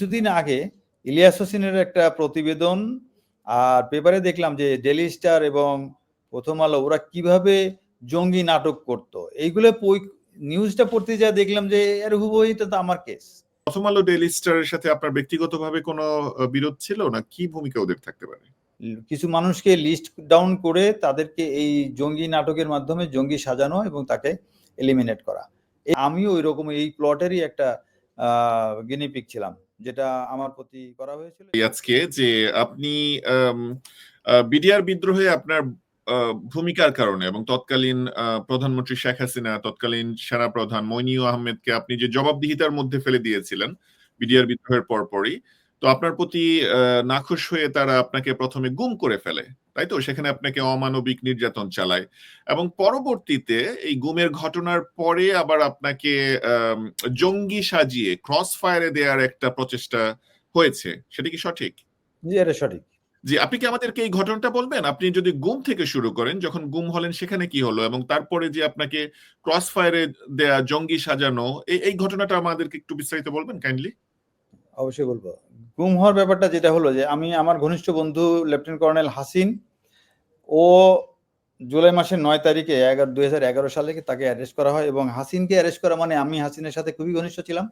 কিছুদিন আগে ইলিয়াস হোসেনের একটা প্রতিবেদন আর পেপারে দেখলাম যে ডেলি স্টার এবং প্রথম আলো ওরা কীভাবে জঙ্গি নাটক করত। এইগুলো নিউজটা পড়তে যা দেখলাম যে এর হুবহু এটা তো আমার কেস প্রথম আলো ডেইলি স্টারের সাথে আপনার ব্যক্তিগতভাবে কোনো বিরোধ ছিল না? কি ভূমিকা ওদের থাকতে পারে? কিছু মানুষকে লিস্ট ডাউন করে তাদেরকে এই জঙ্গি নাটকের মাধ্যমে জঙ্গি সাজানো এবং তাকে এলিমিনেট করা। আমিও ওই রকম এই প্লটেরই একটা গিনিপিক ছিলাম। যেটা আমার প্রতি করা হয়েছিল আজকে যে আপনি বিডিআর বিদ্রোহে আপনার ভূমিকার কারণে এবং তৎকালীন প্রধানমন্ত্রী শেখ হাসিনা, তৎকালীন সেনাপ্রধান মইনিউ আহমেদকে আপনি যে জবাবদিহিতার মধ্যে ফেলে দিয়েছিলেন, বিডিআর বিদ্রোহের পরপরই তো আপনার প্রতি নাখুশ হয়ে তারা আপনাকে প্রথমে গুম করে ফেলে তাই তো? সেখানে আপনাকে অমানবিক নির্যাতন চালায়। এবং পরবর্তীতে এই গুমের ঘটনার পরে আবার আপনাকে জঙ্গি সাজিয়ে ক্রস ফায়ারে দেওয়ার একটা প্রচেষ্টা হয়েছে। সেটা কি সঠিক? জি এটা সঠিক। জি আপনি কি আমাদেরকে এই ঘটনাটা বলবেন? আপনি যদি গুম থেকে শুরু করেন যখন গুম হলেন সেখানে কি হলো? এবং তারপরে যে আপনাকে ক্রস ফায়ারে দেয়া জঙ্গি সাজানো এই এই ঘটনাটা আমাদেরকে একটু বিস্তারিত বলবেন কাইন্ডলি অবশ্যই বলব। গুম হওয়ার ব্যাপারটা যেটা হলো যে, আমি আমার ঘনিষ্ঠ বন্ধু লেফটেন্যান্ট কর্নেল হাসিন, ও জুলাই মাসের নয় তারিখে এগারো, দুই হাজার এগারো সালে তাকে অ্যারেস্ট করা হয় এবং হাসিনকে অ্যারেস্ট করা মানে আমি হাসিনের সাথে খুবই ঘনিষ্ঠ ছিলাম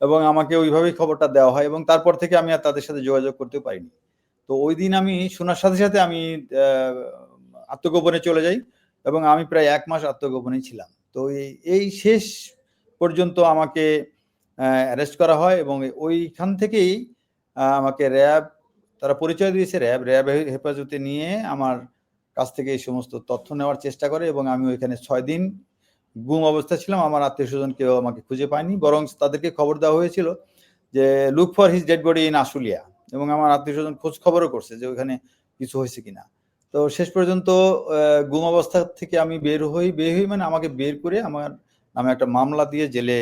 এবং আমাকে ওইভাবেই খবরটা দেওয়া হয় এবং তারপর থেকে আমি আর তাদের সাথে যোগাযোগ করতে পারিনি। তো ওই দিন আমি শোনার সাথে সাথে আমি আত্মগোপনে চলে যাই এবং আমি প্রায় এক মাস আত্মগোপনেই ছিলাম। তো এই শেষ পর্যন্ত আমাকে অ্যারেস্ট করা হয় এবং ওইখান থেকেই আমাকে র্যাব, তারা পরিচয় দিয়েছে র্যাব র্যাব হেফাজতে নিয়ে আমার কাছ থেকে এই সমস্ত তথ্য নেওয়ার চেষ্টা করে এবং আমি ওইখানে ছয় দিন গুম অবস্থা ছিলাম। আমার আত্মীয় স্বজন কেউ আমাকে খুঁজে পায়নি, বরং তাদেরকে খবর দেওয়া হয়েছিল যে look for his dead body in Ashulia এবং আমার আত্মীয় স্বজন খোঁজ খবরও করছে যে, ওইখানে কিছু হয়েছে কিনা। তো শেষ পর্যন্ত গুম অবস্থা থেকে আমি বের হই বের হই মানে আমাকে বের করে আমার নামে একটা মামলা দিয়ে জেলে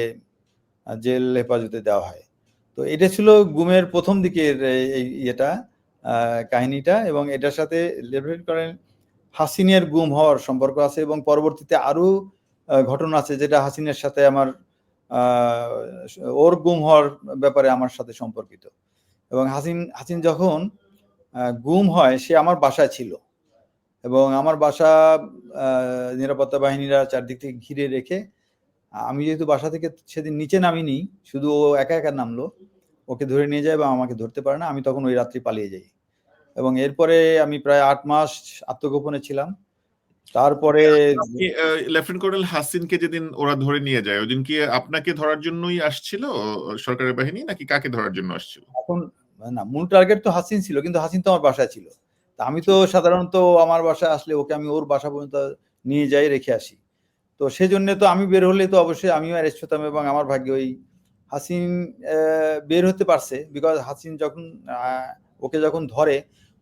জেল হেফাজতে দেওয়া হয়। তো এটা ছিল গুমের প্রথম দিকের এই- ইয়েটা কাহিনীটা এবং এটার সাথে লেফটেন্যান্ট করেন হাসিনের গুম হওয়ার সম্পর্ক আছে এবং পরবর্তীতে আরও ঘটনা আছে যেটা হাসিনের সাথে আমার ওর গুম হওয়ার ব্যাপারে আমার সাথে সম্পর্কিত। এবং হাসিন হাসিন যখন গুম হয় সে আমার বাসায় ছিল এবং আমার বাসা নিরাপত্তা বাহিনীরা চারদিক থেকে ঘিরে রেখে আমি যেহেতু বাসা থেকে সেদিন নিচে নামিনি শুধু ও একা একা নামলো। ওকে ধরে নিয়ে যায় বা আমাকে ধরতে পারে না আমি তখন ওই রাত্রি পালিয়ে যাই। এবং এরপরে আমি প্রায় আট মাস আত্মগোপনে ছিলাম। তারপরে লেফটেন্যান্ট কর্নেল হাসিনকে যেদিন ওরা ধরে নিয়ে যায় ওদিন কি আপনাকে ধরার জন্যই আসছিল সরকারের বাহিনী নাকি কাকে ধরার জন্য আসছিল? এখন না মূল টার্গেট তো হাসিন ছিল কিন্তু হাসিন তো আমার বাসায় ছিল। তা আমি তো সাধারণত আমার বাসায় আসলে ওকে আমি ওর বাসা পর্যন্ত নিয়ে যাই রেখে আসি। তো সেই জন্য তো আমি বের হলে তো অবশ্যই আমিও অ্যারেস্ট হতাম এবং আমার ভাগ্যে ওই হাসিন বের হতে পারছে বিকজ হাসিন যখন ওকে যখন ধরে,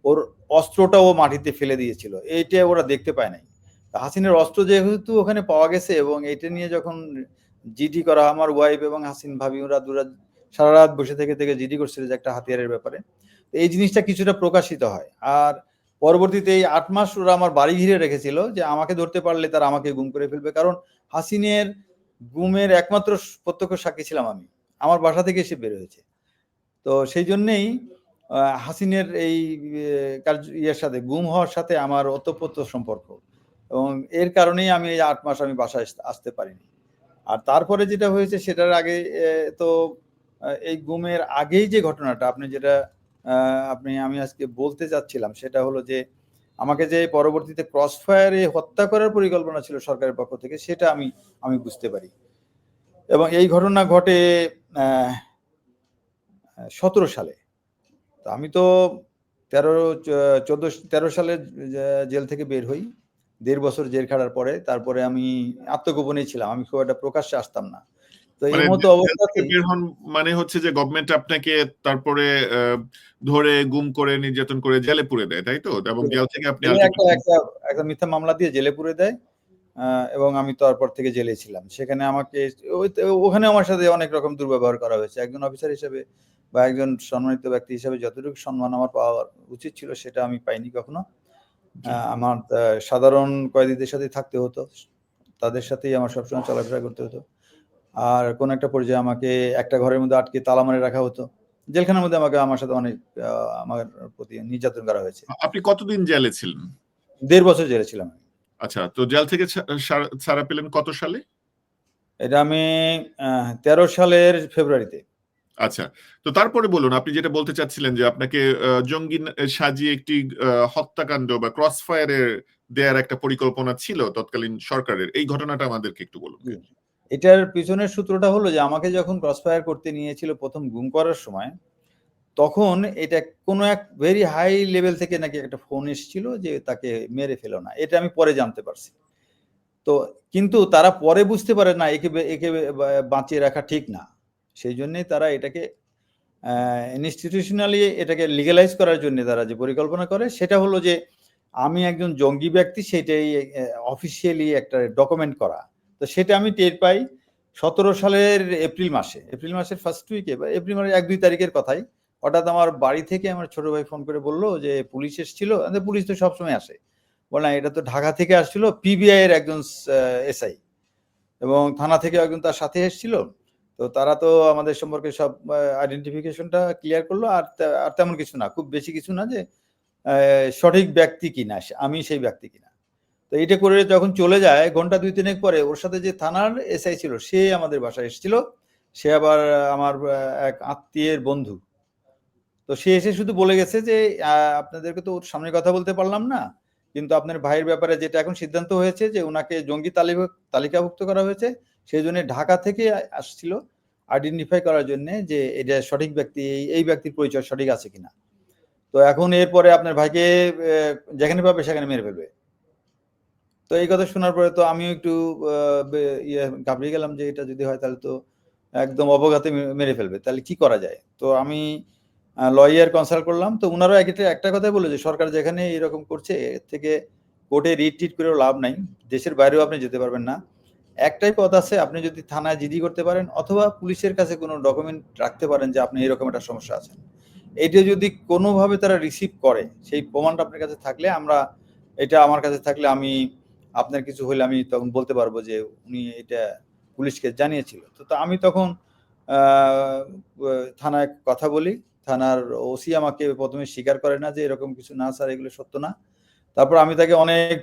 ওর অস্ত্রটা ও মাটিতে ফেলে দিয়েছিল। এইটা ওরা দেখতে পায় নাই। হাসিনের অস্ত্র যেহেতু ওখানে পাওয়া গেছে এবং এইটা নিয়ে যখন জিডি করা, আমার ওয়াইফ এবং হাসিন ভাবি, ওরা দুরা সারা রাত বসে থেকে থেকে জিডি করছিল যে একটা হাতিয়ারের ব্যাপারে। এই জিনিসটা কিছুটা প্রকাশিত হয়। আর পরবর্তীতে এই আট মাস ওরা আমার বাড়ি ঘিরে রেখেছিল যে আমাকে ধরতে পারলে তারা আমাকে গুম করে ফেলবে। কারণ হাসিনের গুমের একমাত্র প্রত্যক্ষ সাক্ষী ছিলাম আমি। আমার বাসা থেকে এসে বের হয়েছে। তো সেই জন্যেই হাসিনের এই কার্য, ইয়ের সাথে, গুম হওয়ার সাথে আমার অতপ্রত সম্পর্ক। এবং এর কারণেই আমি এই আট মাস আমি বাসায় আসতে পারিনি। আর তারপরে যেটা হয়েছে সেটার আগে তো এই গুমের আগেই যে ঘটনাটা, আপনি যেটা আপনি, আমি আজকে বলতে চাচ্ছিলাম, সেটা হলো যে আমাকে যে পরবর্তীতে ক্রস ফায়ারে হত্যা করার পরিকল্পনা ছিল সরকারের পক্ষ থেকে, সেটা আমি আমি বুঝতে পারি। এবং এই ঘটনা ঘটে সতেরো সালে। তো আমি তো তেরো, চোদ্দ, তেরো সালে জেল থেকে বের হই। দেড় বছর জেল খাটার পরে, তারপরে আমি আত্মগোপনে ছিলাম। আমি খুব একটা প্রকাশ্যে আসতাম না। তো এই মানে মতো অবস্থাতে বের হন মানে হচ্ছে যে গভর্নমেন্ট আপনাকে তারপরে ধরে গুম করে নির্যাতন করে জেলে পুরে দেয় তাই তো? এবং জেল থেকে আপনি একটা একটা একটা মিথ্যা মামলা দিয়ে জেলে পুরে দেয় এবং আমি তারপর থেকে জেলে ছিলাম। সেখানে আমাকে ওখানে আমার সাথে অনেক রকম দুর্ব্যবহার করা হয়েছে। একজন অফিসার হিসেবে বা একজন সম্মানিত ব্যক্তি হিসেবে যতটুকু সম্মান আমার পাওয়া উচিত ছিল সেটা আমি পাইনি কখনো। আমার সাধারণ কয়েদিদের সাথে থাকতে হতো। তাদের সাথেই আমার সবসময় চলাফেরা করতে হতো। আর কোন একটা পর্যায়ে আমাকে একটা ঘরের মধ্যে আটকে তালা মারে রাখা হতো। জেলখানার মধ্যে আমাকে আমার সাথে অনেক আমার প্রতি নির্যাতন করা হয়েছে। আপনি কতদিন জেলে ছিলেন? দেড় বছর জেলে ছিলাম। আচ্ছা তো জেল থেকে ছাড়া- পেলেন কত সালে? এটা আমি তেরো সালের ফেব্রুয়ারিতে। আচ্ছা তো তারপরে বলুন আপনি যেটা বলতে চাচ্ছিলেন যে আপনাকে জঙ্গি সাজিয়ে একটি হত্যাকাণ্ড বা ক্রস ফায়ারের দেয়ার একটা পরিকল্পনা ছিল তৎকালীন সরকারের। এই ঘটনাটা আমাদেরকে একটু বলুন। এটার পিছনের সূত্রটা হলো যে আমাকে যখন ক্রসফায়ার করতে নিয়েছিল প্রথম গুম করার সময়, তখন এটা কোনো এক ভেরি হাই লেভেল থেকে নাকি একটা ফোন এসেছিল যে তাকে মেরে ফেলো না। এটা আমি পরে জানতে পারছি। তো কিন্তু তারা পরে বুঝতে পারে না, একে একে বাঁচিয়ে রাখা ঠিক না। সেই জন্যই তারা এটাকে ইনস্টিটিউশনালি এটাকে লিগালাইজ করার জন্য তারা যে পরিকল্পনা করে, সেটা হলো যে আমি একজন জঙ্গি ব্যক্তি, সেটাই অফিসিয়ালি একটা ডকুমেন্ট করা। তো সেটা আমি টের পাই সতেরো সালের এপ্রিল মাসে, এপ্রিল মাসের ফার্স্ট উইকে বা এপ্রিল মাসের এক দুই তারিখের কথাই। হঠাৎ আমার বাড়ি থেকে আমার ছোট ভাই ফোন করে বলল যে, পুলিশ এসেছিল? পুলিশ তো সবসময় আসে। বললাম এটা তো ঢাকা থেকে আসছিল পিবিআই এর একজন এসআই এবং থানা থেকে একজন তার সাথে এসেছিল। তো তারা তো আমাদের সম্পর্কে সব আইডেন্টিফিকেশনটা ক্লিয়ার করল। আর আর তেমন কিছু না, খুব বেশি কিছু না যে সঠিক ব্যক্তি কিনা, আমি সেই ব্যক্তি কিনা। তো এটা করে যখন চলে যায়, ঘণ্টা দুই তিনেক পরে ওর সাথে যে থানার এসআই ছিল, সে আমাদের বাসায় এসেছিল। সে আবার আমার এক আত্মীয়ের বন্ধু। তো সে এসে শুধু বলে গেছে যে আপনাদেরকে তো ওর সামনে কথা বলতে পারলাম না। কিন্তু আপনার ভাইয়ের ব্যাপারে যেটা এখন সিদ্ধান্ত হয়েছে যে ওনাকে জঙ্গি তালিকা তালিকাভুক্ত করা হয়েছে, সেই জন্য ঢাকা থেকে আসছিল আইডেন্টিফাই করার জন্য যে, এটা সঠিক ব্যক্তি, এই- এই ব্যক্তির পরিচয় সঠিক আছে কিনা। তো এখন এরপরে আপনার ভাইকে যেখানে পাবে সেখানে মেরে ফেলবে। তো এই কথা শোনার পরে তো আমিও একটু ইয়ে ঘাবড়িয়ে গেলাম যে এটা যদি হয় তাহলে তো একদম অবঘাতে মেরে ফেলবে। তাহলে কি করা যায়? তো আমি লয়ার কনসাল্ট করলাম। তো ওনারও একটা একটা কথাই বলে যে সরকার যেখানে এরকম করছে, এর থেকে কোর্টে রিট টিট করেও লাভ নাই। দেশের বাইরেও আপনি যেতে পারবেন না। একটাই পথ আছে, আপনি যদি থানায় জিডি করতে পারেন অথবা পুলিশের কাছে কোনো ডকুমেন্ট রাখতে পারেন যে আপনি এরকম একটা সমস্যা আছেন। এইটা যদি কোনোভাবে তারা রিসিভ করে, সেই প্রমাণটা আপনার কাছে থাকলে আমরা, এটা আমার কাছে থাকলে আমি আপনার কিছু হলে আমি তখন বলতে পারব যে উনি এটা পুলিশকে জানিয়েছিল। তো আমি তখন থানায় কথা বলি। থানার ওসি আমাকে প্রথমে স্বীকার করে না যে এরকম কিছু না স্যার, এগুলো সত্য না। তারপর আমি তাকে অনেক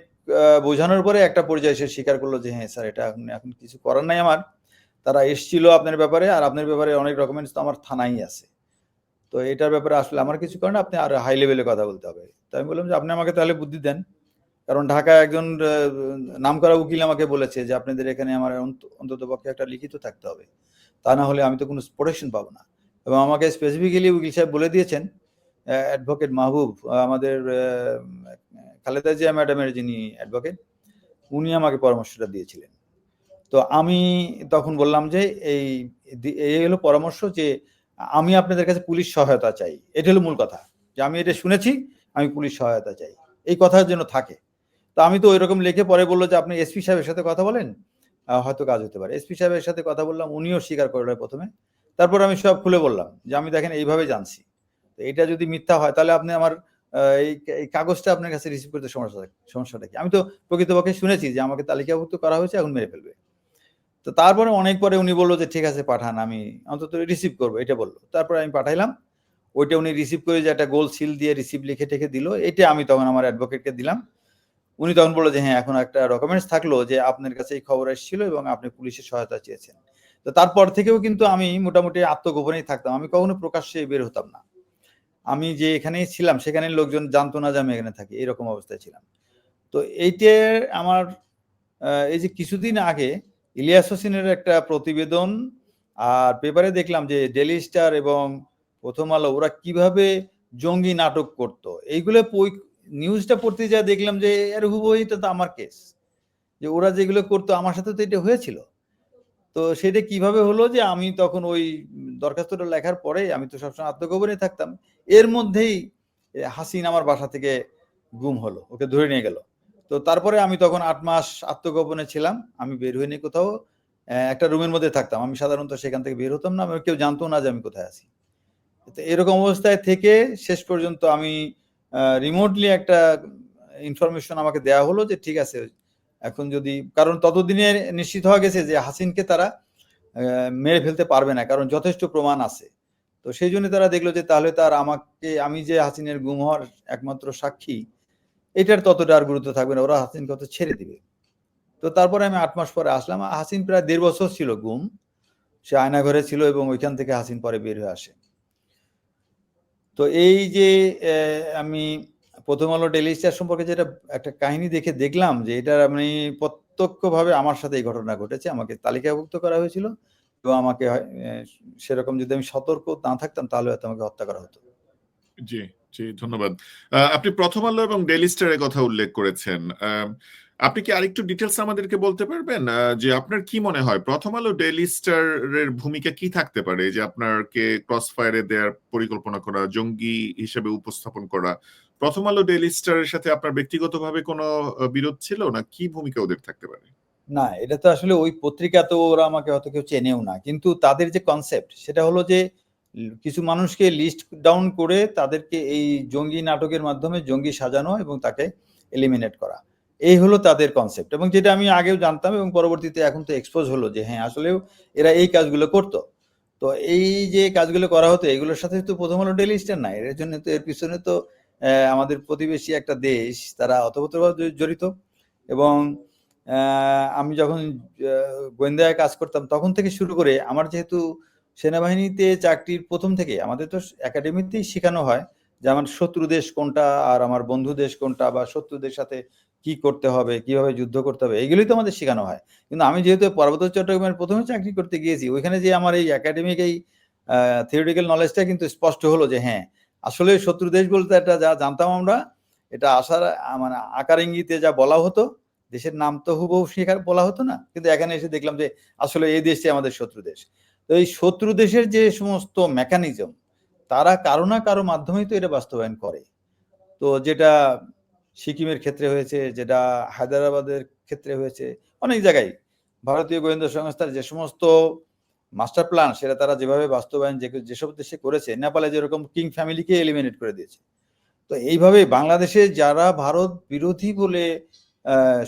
বোঝানোর পরে একটা পর্যায়ে সে স্বীকার করল যে হ্যাঁ স্যার, এটা এখন কিছু করার নাই আমার। তারা এসছিল আপনার ব্যাপারে আর আপনার ব্যাপারে অনেক ডকুমেন্টস তো আমার থানায় আছে। তো এটার ব্যাপারে আসলে আমার কিছু করেন আপনি আর হাই লেভেলে কথা বলতে হবে। তো আমি বললাম যে আপনি আমাকে তাহলে বুদ্ধি দেন। কারণ ঢাকায় একজন নাম করা উকিল আমাকে বলেছে যে আপনাদের এখানে আমার অন্তত পক্ষে একটা লিখিত থাকতে হবে। তা না হলে আমি তো কোনো প্রোটেকশন পাবো না। এবং আমাকে স্পেসিফিক্যালি উকিল সাহেব বলে দিয়েছেন অ্যাডভোকেট মাহবুব আমাদের খালেদা জিয়া ম্যাডামের যিনি অ্যাডভোকেট উনি আমাকে পরামর্শটা দিয়েছিলেন। তো আমি তখন বললাম যে এই এই হলো পরামর্শ যে আমি আপনাদের কাছে পুলিশ সহায়তা চাই। এটা হলো মূল কথা। যে আমি এটা শুনেছি, আমি পুলিশ সহায়তা চাই। এই কথার জন্য থাকে। তো আমি তো ওইরকম লিখে পরে বলল যে, আপনি এসপি সাহেবের সাথে কথা বলেন? হয়তো কাজ হতে পারে। এসপি সাহেবের সাথে কথা বললাম, উনিও স্বীকার করলেন প্রথমে। তারপর আমি সব খুলে বললাম যে, আমি দেখেন এইভাবে জানছি। তো এটা যদি মিথ্যা হয়, তাহলে আপনি আমার এই এই কাগজটা আপনার কাছে রিসিভ করতে সমস্যা সমস্যাটা কি? আমি তো প্রকৃতপক্ষে শুনেছি যে, আমাকে তালিকাভুক্ত করা হয়েছে, এখন মেরে ফেলবে। তো তারপরে অনেক পরে উনি বলল যে, ঠিক আছে, পাঠান, আমি অন্তত রিসিভ করব। এটা বলল। তারপরে আমি পাঠাইলাম। ওইটা উনি রিসিভ করে যে, একটা গোল সিল দিয়ে রিসিভ লিখে টেখে দিল। এটা আমি তখন আমার অ্যাডভোকেটকে দিলাম। উনি তখন বলল যে হ্যাঁ এখন একটা ডকুমেন্টস থাকল যে, আপনার কাছে এই খবর এসেছিল এবং আপনি পুলিশের সহায়তা চেয়েছেন। তো তারপর থেকেও কিন্তু আমি মোটামুটি আত্মগোপনেই থাকতাম। আমি কখনো প্রকাশ্যে বের হতাম না। আমি যে এখানেই ছিলাম সেখানে লোকজন জানতো না যে আমি এখানে থাকি, এরকম অবস্থায় ছিলাম। তো এইটা আমার এই যে কিছুদিন আগে ইলিয়াস হোসেনের একটা প্রতিবেদন আর পেপারে দেখলাম যে ডেলি স্টার এবং প্রথম আলো ওরা কীভাবে জঙ্গি নাটক করত। এইগুলো নিউজটা পড়তে যা দেখলাম যে এর হুবহু, এটা তো আমার কেস যে, ওরা যেগুলো করতো, আমার সাথে তো এটা হয়েছিল। তো সেটা কীভাবে হলো যে, আমি তখন ওই দরখাস্তটা লেখার পরে আমি তো সবসময় আত্মগোপনে থাকতাম। এর মধ্যেই হাসিন আমার বাসা থেকে গুম হলো, ওকে ধরে নিয়ে গেল। তো তারপরে আমি তখন আট মাস আত্মগোপনে ছিলাম। আমি বের হইনি কোথাও একটা রুমের মধ্যে থাকতাম। আমি সাধারণত সেখান থেকে বের হতাম না, কেউ জানতো না যে আমি কোথায় আছি। তো এরকম অবস্থায় থেকে শেষ পর্যন্ত আমি রিমোটলি একটা ইনফরমেশন আমাকে দেয়া হলো যে ঠিক আছে, এখন যদি, কারণ ততদিনে নিশ্চিত হওয়া গেছে যে হাসিনকে তারা মেরে ফেলতে পারবে না, কারণ যথেষ্ট প্রমাণ আছে। তো সেই জন্য তারা দেখল যে তাহলে তার আমাকে, আমি যে হাসিনের গুম হওয়ার একমাত্র সাক্ষী, এটার ততটা আর গুরুত্ব থাকবে না, ওরা হাসিনকে হয়তো ছেড়ে দিবে। তো তারপরে আমি আট মাস পরে আসলাম, হাসিন প্রায় দেড় বছর ছিল গুম, সে আয়না ঘরে ছিল এবং ওইখান থেকে হাসিন পরে বের হয়ে আসে। তো এই যে আমি প্রথম আলো ডেলি স্টার সম্পর্কে যেটা একটা কাহিনী দেখে দেখলাম যে এটা আমি প্রত্যক্ষভাবে আমার সাথে এই ঘটনা ঘটেছে, আমাকে তালিকাভুক্ত করা হয়েছিল। এবং আমাকে সেরকম যদি আমি সতর্ক না থাকতাম তাহলে হয়তো আমাকে হত্যা করা হতো। জি জি, ধন্যবাদ। আপনি প্রথম আলো এবং ডেইলি স্টারের কথা উল্লেখ করেছেন। আপনি কি আরেকটু ডিটেলস আমাদেরকে বলতে পারবেন? যে আপনার কি মনে হয়? প্রথম আলো ডেইলি স্টারের ভূমিকা কি থাকতে পারে? যে আপনারকে ক্রস ফায়ারে দেওয়ার পরিকল্পনা করা, জঙ্গি হিসেবে উপস্থাপন করা, প্রথম আলো ডেইলি স্টারের সাথে আপনার ব্যক্তিগতভাবে কোনো বিরোধ ছিল না? কি ভূমিকা ওদের থাকতে পারে? না, এটা তো আসলে ওই পত্রিকা তো ওরা আমাকে হয়তো কেউ চেনেও না। কিন্তু তাদের যে কনসেপ্ট সেটা হলো যে, কিছু মানুষকে লিস্ট ডাউন করে তাদেরকে এই জঙ্গি নাটকের মাধ্যমে জঙ্গি সাজানো এবং তাকে এলিমিনেট করা। এই হলো তাদের কনসেপ্ট এবং যেটা আমি আগেও জানতাম এবং পরবর্তীতে এখন তো এক্সপোজ হলো যে হ্যাঁ আসলেও এরা এই কাজগুলো করতো। তো এই যে কাজগুলো করা হতো, এগুলোর সাথে তো প্রথম হলো ডেলি স্টার নাই। এর জন্য তো, এর পিছনে তো আমাদের প্রতিবেশী একটা দেশ, তারা অতপ্রতভাবে জড়িত এবং আমি যখন গোয়েন্দায় কাজ করতাম তখন থেকে শুরু করে আমার যেহেতু সেনাবাহিনীতে চাকরির প্রথম থেকে, আমাদের তো একাডেমিতেই শেখানো হয় যে আমার শত্রু দেশ কোনটা আর আমার বন্ধু দেশ কোনটা বা শত্রুদের সাথে কি করতে হবে, কীভাবে যুদ্ধ করতে হবে, এগুলোই তো আমাদের শেখানো হয়। কিন্তু আমি যেহেতু পার্বত্য চট্টগ্রামের প্রথমে চাকরি করতে গিয়েছি, ওইখানে যে আমার এই একাডেমিক এই থিওরিটিক্যাল নলেজটা কিন্তু স্পষ্ট হলো যে হ্যাঁ আসলে শত্রু দেশ বলতে একটা যা জানতাম আমরা, এটা আসার মানে আকার ইঙ্গিতে যা বলা হতো, দেশের নাম তো হুবহু শেখার বলা হতো না, কিন্তু এখানে এসে দেখলাম যে আসলে এই দেশটি আমাদের শত্রু দেশ। তো এই শত্রু দেশের যে সমস্ত মেকানিজম তারা কারও না কারও মাধ্যমেই তো এটা বাস্তবায়ন করে। তো যেটা সিকিমের ক্ষেত্রে হয়েছে, যেটা হায়দ্রাবাদের ক্ষেত্রে হয়েছে, অনেক জায়গায়। ভারতীয় গোয়েন্দা সংস্থার যে সমস্ত মাস্টার প্ল্যান, সেটা তারা যেভাবে বাস্তবায়ন যে, যেসব দেশে করেছে, নেপালে যেরকম কিং ফ্যামিলিকে এলিমিনেট করে দিয়েছে। তো এইভাবে বাংলাদেশে যারা ভারত বিরোধী বলে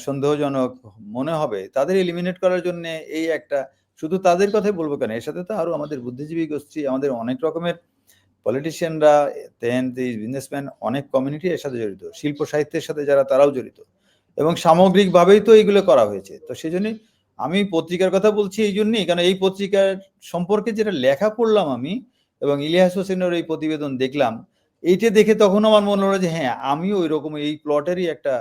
সন্দেহজনক মনে হবে, তাদের এলিমিনেট করার জন্য এই একটা, শুধু তাদের কথাই বলব কেন, এর সাথে তো আরও আমাদের বুদ্ধিজীবী গোষ্ঠী, আমাদের অনেক রকমের পলিটিশিয়ানরা দেন বিজনেসম্যান অনেক কমিউনিটি এর সাথে জড়িত, শিল্প সাহিত্যের সাথে যারা তারাও জড়িত এবং সামগ্রিকভাবেই তো এইগুলো করা হয়েছে। তো সেই জন্যই আমি পত্রিকার কথা বলছি এই জন্যই কারণ এই পত্রিকার সম্পর্কে যেটা লেখা পড়লাম আমি এবং ইলিয়াস হোসেনের এই প্রতিবেদন দেখলাম, এইটা দেখে তখন আমার মনে হলো যে হ্যাঁ আমিও ওই রকম এই প্লটেরই একটা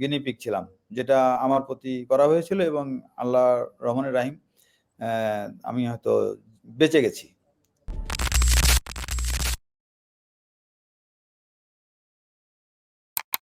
গিনিপিক ছিলাম, যেটা আমার প্রতি করা হয়েছিল এবং আল্লাহ রহমানের রাহিম আমি হয়তো বেঁচে গেছি।